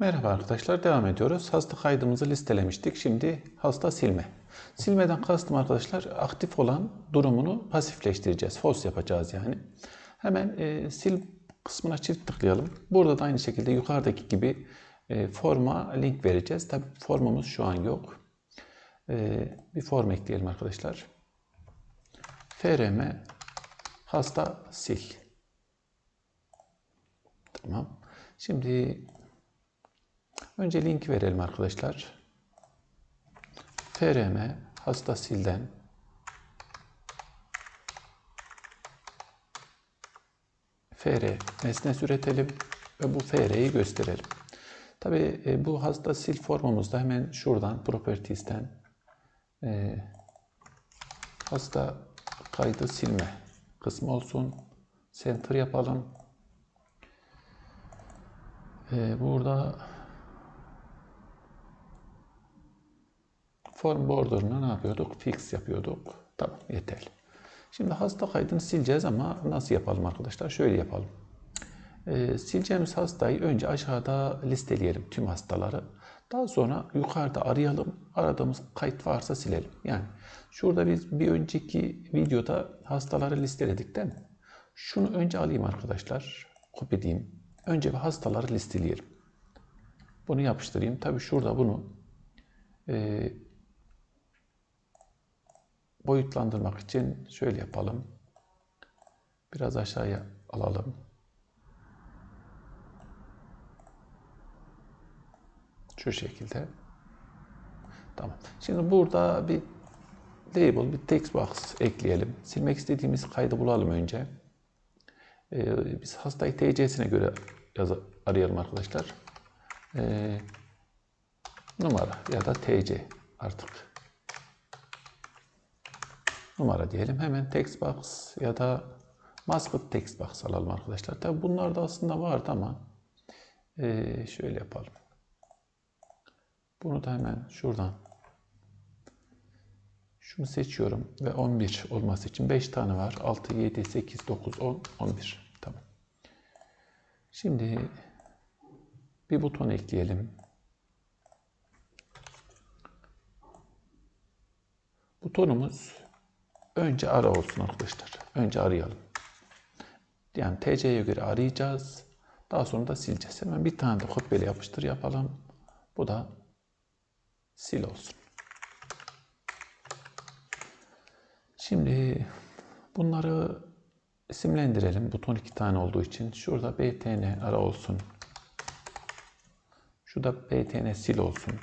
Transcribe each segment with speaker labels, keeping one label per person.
Speaker 1: Merhaba arkadaşlar devam ediyoruz. Hasta kaydımızı listelemiştik. Şimdi hasta silme. Silmeden kastım arkadaşlar aktif olan durumunu pasifleştireceğiz. False yapacağız yani. Hemen e, sil kısmına çift tıklayalım. Burada da aynı şekilde yukarıdaki gibi e, forma link vereceğiz. Tabi formumuz şu an yok. E, bir form ekleyelim arkadaşlar. frm hasta sil. Tamam. Şimdi önce link verelim arkadaşlar. frm hasta silden fr nesne üretelim ve bu fr'yi gösterelim. Tabi e, bu hasta sil formumuzda hemen şuradan properties'ten e, hasta kaydı silme kısmı olsun. Center yapalım. E, burada form border'ını ne yapıyorduk? Fix yapıyorduk. Tamam yeterli. Şimdi hasta kaydını sileceğiz ama nasıl yapalım arkadaşlar? Şöyle yapalım. Ee, sileceğimiz hastayı önce aşağıda listeleyelim tüm hastaları. Daha sonra yukarıda arayalım. Aradığımız kayıt varsa silelim. Yani şurada biz bir önceki videoda hastaları listeledik değil mi? Şunu önce alayım arkadaşlar. Kopyaleyeyim. Önce bir hastaları listeleyelim. Bunu yapıştırayım. Tabi şurada bunu e, boyutlandırmak için şöyle yapalım. Biraz aşağıya alalım. Şu şekilde. Tamam. Şimdi burada bir label, bir text box ekleyelim. Silmek istediğimiz kaydı bulalım önce. Ee, biz hastayı TC'sine göre yaz arayalım arkadaşlar. Ee, numara ya da TC artık numara diyelim. Hemen text box ya da masked text box alalım arkadaşlar. Tabi bunlar da aslında vardı ama e, şöyle yapalım. Bunu da hemen şuradan şunu seçiyorum ve 11 olması için 5 tane var. 6, 7, 8, 9, 10, 11. Tamam. Şimdi bir buton ekleyelim. Butonumuz önce ara olsun arkadaşlar. Önce arayalım. Yani TC'ye göre arayacağız. Daha sonra da sileceğiz. Hemen bir tane de kopyala yapıştır yapalım. Bu da sil olsun. Şimdi bunları isimlendirelim. Buton iki tane olduğu için. Şurada btn ara olsun. Şurada btn sil olsun.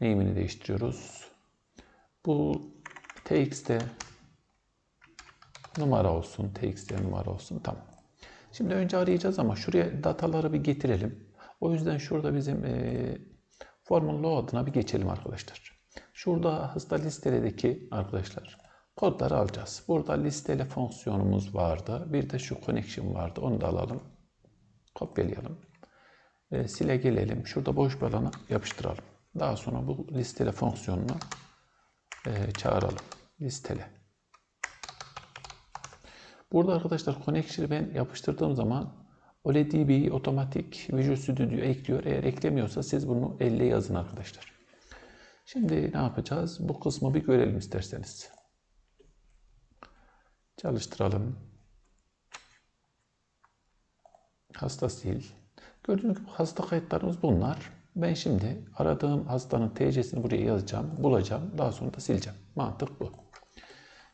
Speaker 1: Name'ini değiştiriyoruz. Bu tx'te numara olsun. tx'te numara olsun. Tamam. Şimdi önce arayacağız ama şuraya dataları bir getirelim. O yüzden şurada bizim e, formun load'una bir geçelim arkadaşlar. Şurada hasta listeledeki arkadaşlar kodları alacağız. Burada listele fonksiyonumuz vardı. Bir de şu connection vardı. Onu da alalım. Kopyalayalım. E, sile gelelim. Şurada boş bir alana yapıştıralım. Daha sonra bu listele fonksiyonunu e, çağıralım. Listele. Burada arkadaşlar connection'ı ben yapıştırdığım zaman OLEDDB'yi otomatik Visual Studio ekliyor. Eğer eklemiyorsa siz bunu elle yazın arkadaşlar. Şimdi ne yapacağız? Bu kısmı bir görelim isterseniz. Çalıştıralım. Hasta sil. Gördüğünüz gibi hasta kayıtlarımız bunlar. Ben şimdi aradığım hastanın TC'sini buraya yazacağım, bulacağım. Daha sonra da sileceğim. Mantık bu.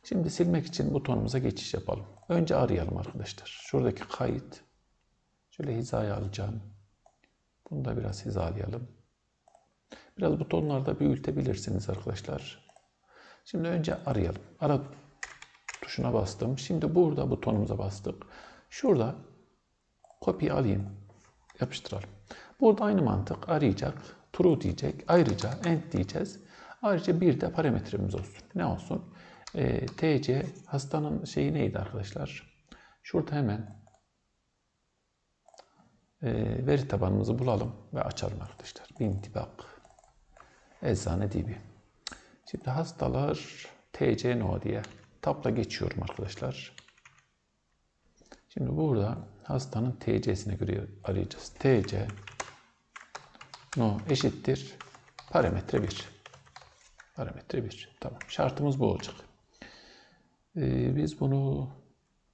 Speaker 1: Şimdi silmek için butonumuza geçiş yapalım. Önce arayalım arkadaşlar. Şuradaki kayıt. Şöyle hizaya alacağım. Bunu da biraz hizalayalım. Biraz butonlarda büyütebilirsiniz arkadaşlar. Şimdi önce arayalım. Ara tuşuna bastım. Şimdi burada butonumuza bastık. Şurada kopya alayım. Yapıştıralım. Burada aynı mantık arayacak. True diyecek. Ayrıca end diyeceğiz. Ayrıca bir de parametremiz olsun. Ne olsun? E, TC hastanın şeyi neydi arkadaşlar? Şurada hemen e, veri tabanımızı bulalım ve açalım arkadaşlar. Bintibak Eczane DB. Şimdi hastalar TC no diye tabla geçiyorum arkadaşlar. Şimdi burada hastanın TC'sine göre arayacağız. TC no eşittir parametre 1. Parametre 1. Tamam. Şartımız bu olacak. Ee, biz bunu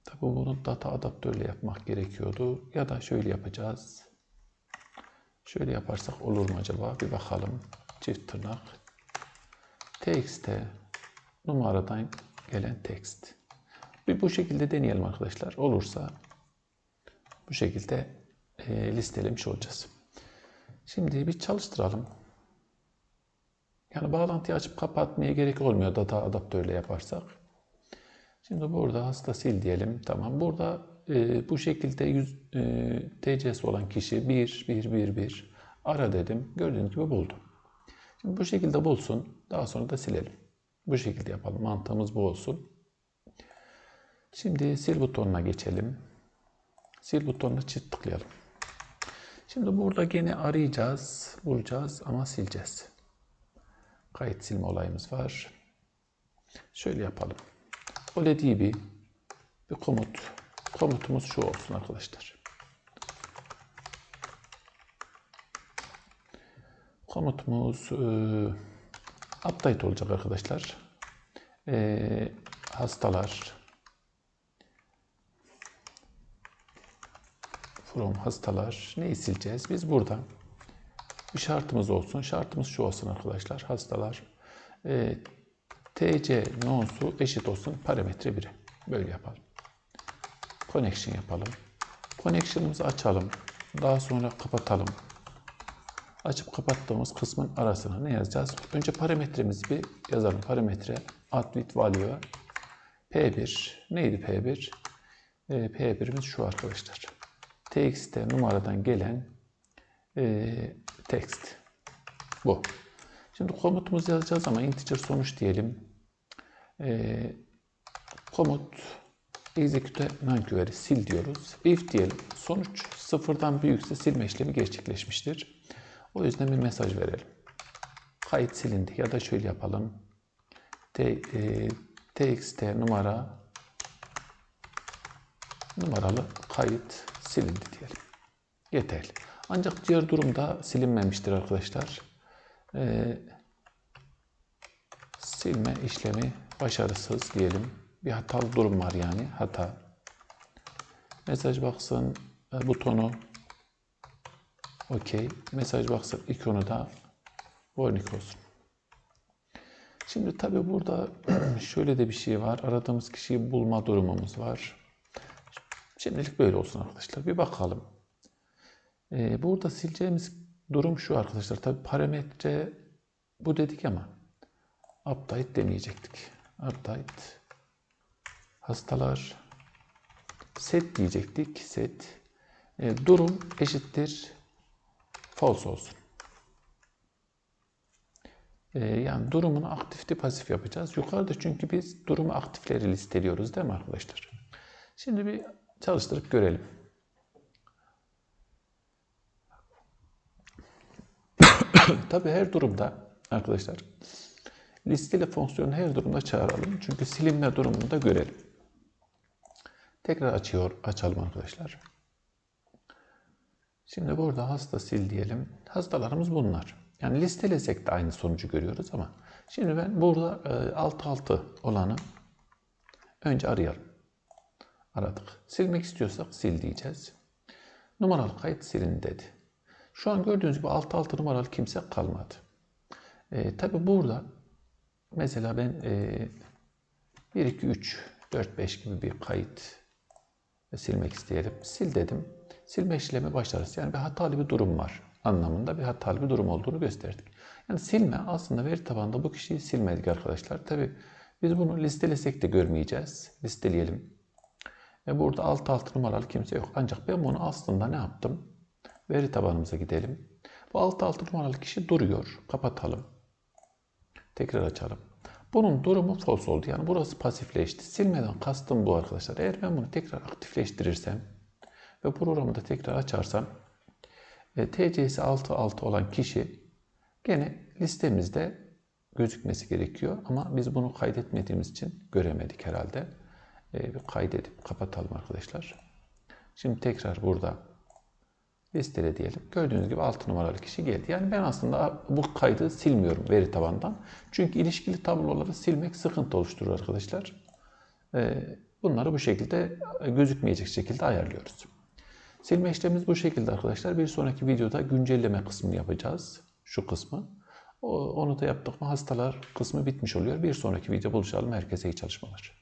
Speaker 1: tabi bunu data adaptörle yapmak gerekiyordu. Ya da şöyle yapacağız. Şöyle yaparsak olur mu acaba? Bir bakalım. Çift tırnak. Text'e numaradan gelen text. Bir bu şekilde deneyelim arkadaşlar. Olursa bu şekilde e, listelemiş olacağız. Şimdi bir çalıştıralım. Yani bağlantıyı açıp kapatmaya gerek olmuyor data adaptörle yaparsak. Şimdi burada hasta sil diyelim. Tamam. Burada e, bu şekilde 100 e, TC'si olan kişi 1, 1, 1, 1 ara dedim. Gördüğünüz gibi buldu. Şimdi bu şekilde bulsun. Daha sonra da silelim. Bu şekilde yapalım. Mantığımız bu olsun. Şimdi sil butonuna geçelim. Sil butonuna çift tıklayalım. Şimdi burada gene arayacağız, bulacağız ama sileceğiz. Kayıt silme olayımız var. Şöyle yapalım. O dediği bir, bir komut. Komutumuz şu olsun arkadaşlar. Komutumuz e, update olacak arkadaşlar. E, hastalar from hastalar neyi sileceğiz? Biz burada bir şartımız olsun. Şartımız şu olsun arkadaşlar. Hastalar e, TC nonsu eşit olsun parametre 1'e. Böyle yapalım. Connection yapalım. Connection'ımızı açalım. Daha sonra kapatalım. Açıp kapattığımız kısmın arasına ne yazacağız? Önce parametremizi bir yazalım. Parametre with value P1 neydi P1? E, P1'imiz şu arkadaşlar. TXT numaradan gelen e, text. Bu. Şimdi komutumuzu yazacağız ama integer sonuç diyelim. E, komut execute non-query sil diyoruz. If diyelim. Sonuç sıfırdan büyükse silme işlemi gerçekleşmiştir. O yüzden bir mesaj verelim. Kayıt silindi ya da şöyle yapalım. T, e, txt numara numaralı kayıt silindi diyelim. Yeterli. Ancak diğer durumda silinmemiştir arkadaşlar. Ee, silme işlemi başarısız diyelim. Bir hatalı durum var yani. Hata. Mesaj baksın e, butonu okey. Mesaj baksın ikonu da warning olsun. Şimdi tabi burada şöyle de bir şey var. Aradığımız kişiyi bulma durumumuz var. Şimdilik böyle olsun arkadaşlar. Bir bakalım. Ee, burada sileceğimiz durum şu arkadaşlar. Tabi parametre bu dedik ama update demeyecektik. Update hastalar set diyecektik. Set e, durum eşittir false olsun. E, yani durumunu aktifti pasif yapacağız. Yukarıda çünkü biz durumu aktifleri listeliyoruz değil mi arkadaşlar? Şimdi bir çalıştırıp görelim. Tabi her durumda arkadaşlar listeli fonksiyonu her durumda çağıralım. Çünkü silinme durumunu da görelim. Tekrar açıyor, açalım arkadaşlar. Şimdi burada hasta sil diyelim. Hastalarımız bunlar. Yani listelesek de aynı sonucu görüyoruz ama şimdi ben burada e, alt altı olanı önce arayalım. Aradık. Silmek istiyorsak sil diyeceğiz. Numaralı kayıt silin dedi. Şu an gördüğünüz gibi alt altı numaralı kimse kalmadı. E, Tabi burada mesela ben e, 1, 2, 3, 4, 5 gibi bir kayıt silmek isteyelim. Sil dedim. Silme işlemi başarısız. Yani bir hatalı bir durum var anlamında bir hatalı bir durum olduğunu gösterdik. Yani silme aslında veri tabanında bu kişiyi silmedik arkadaşlar. Tabi biz bunu listelesek de görmeyeceğiz. Listeleyelim. E burada alt alt numaralı kimse yok. Ancak ben bunu aslında ne yaptım? Veri tabanımıza gidelim. Bu alt alt numaralı kişi duruyor. Kapatalım. Tekrar açalım. Bunun durumu false oldu. Yani burası pasifleşti. Silmeden kastım bu arkadaşlar. Eğer ben bunu tekrar aktifleştirirsem ve programı da tekrar açarsam e, TC'si 6 olan kişi gene listemizde gözükmesi gerekiyor. Ama biz bunu kaydetmediğimiz için göremedik herhalde. E, kaydedip kapatalım arkadaşlar. Şimdi tekrar burada Listele diyelim. Gördüğünüz gibi 6 numaralı kişi geldi. Yani ben aslında bu kaydı silmiyorum veri tabandan. Çünkü ilişkili tabloları silmek sıkıntı oluşturur arkadaşlar. Ee, Bunları bu şekilde gözükmeyecek şekilde ayarlıyoruz. Silme işlemimiz bu şekilde arkadaşlar. Bir sonraki videoda güncelleme kısmını yapacağız. Şu kısmı. Onu da yaptık mı hastalar kısmı bitmiş oluyor. Bir sonraki video buluşalım. Herkese iyi çalışmalar.